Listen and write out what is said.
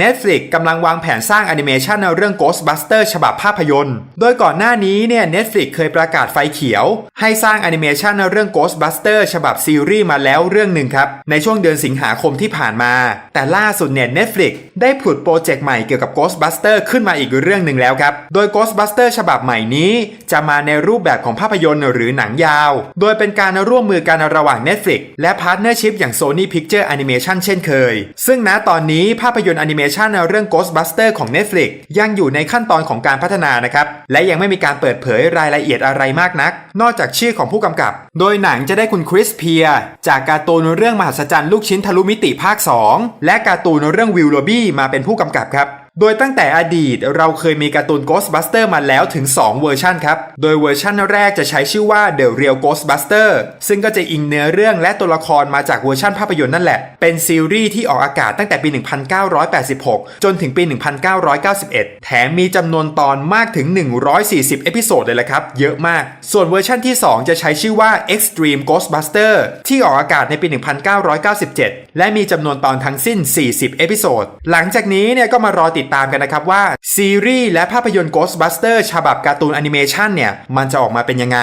Netflix กำลังวางแผนสร้างแอนิเมชันเรื่อง Ghostbuster ฉบับภาพยนตร์ โดยก่อนหน้านี้เนี่ย Netflix เคยประกาศไฟเขียว ให้สร้างแอนิเมชันเรื่อง Ghostbuster ฉบับซีรีส์มาแล้วเรื่องหนึ่งครับ ในช่วงเดือนสิงหาคมที่ผ่านมา แต่ล่าสุดเนี่ย Netflix ได้ผุดโปรเจกต์ใหม่เกี่ยวกับ Ghostbuster ขึ้นมาอีกเรื่องหนึ่งแล้วครับ โดย Ghostbuster ฉบับใหม่นี้ จะมาในรูปแบบของภาพยนตร์หรือหนังยาว โดยเป็นการร่วมมือกันระหว่าง Netflix และพาร์ทเนอร์ชิพอย่าง Sony Picture Animation เช่นเคย ซึ่งณตอนนี้ภาพยนตร์แอนิเมชันเรื่อง Ghostbuster ของ Netflix ยังอยู่ในขั้นตอนของการพัฒนานะครับและยังไม่มีการเปิดเผยรายละเอียดอะไรมากนัก นอกจากชื่อของผู้กำกับ โดยหนังจะได้คุณคริสเพียร์จากการ์ตูนเรื่องมหัศจรรย์ลูกชิ้นทะลุมิติภาค 2 และการ์ตูนเรื่องวิลโลบี้มาเป็นผู้กำกับครับ โดยตั้งแต่อดีตเราเคยมีการ์ตูน Ghostbuster มาแล้วถึง 2 เวอร์ชันครับ โดยเวอร์ชันแรกจะใช้ชื่อว่า The Real Ghostbuster ซึ่งก็จะอิงเนื้อเรื่องและตัวละครมาจากเวอร์ชันภาพยนตร์นั่นแหละ เป็นซีรีส์ที่ออกอากาศตั้งแต่ปี 1986 จนถึงปี 1991 แถมมีจำนวนตอนมากถึง 140 เอพิโซดเลยละครับ เยอะมาก ส่วนเวอร์ชันที่ 2 จะใช้ชื่อว่า Extreme Ghostbuster ที่ออกอากาศในปี 1997 และมีจำนวนตอนทั้งสิ้น 40 เอพิโซด หลังจากนี้เนี่ยก็มารอติดดตามกันนะครับว่าซีรีส์และภาพยนตร์ Ghostbuster ฉบับการ์ตูนแอนิเมชันเนี่ย มันจะออกมาเป็นยังไง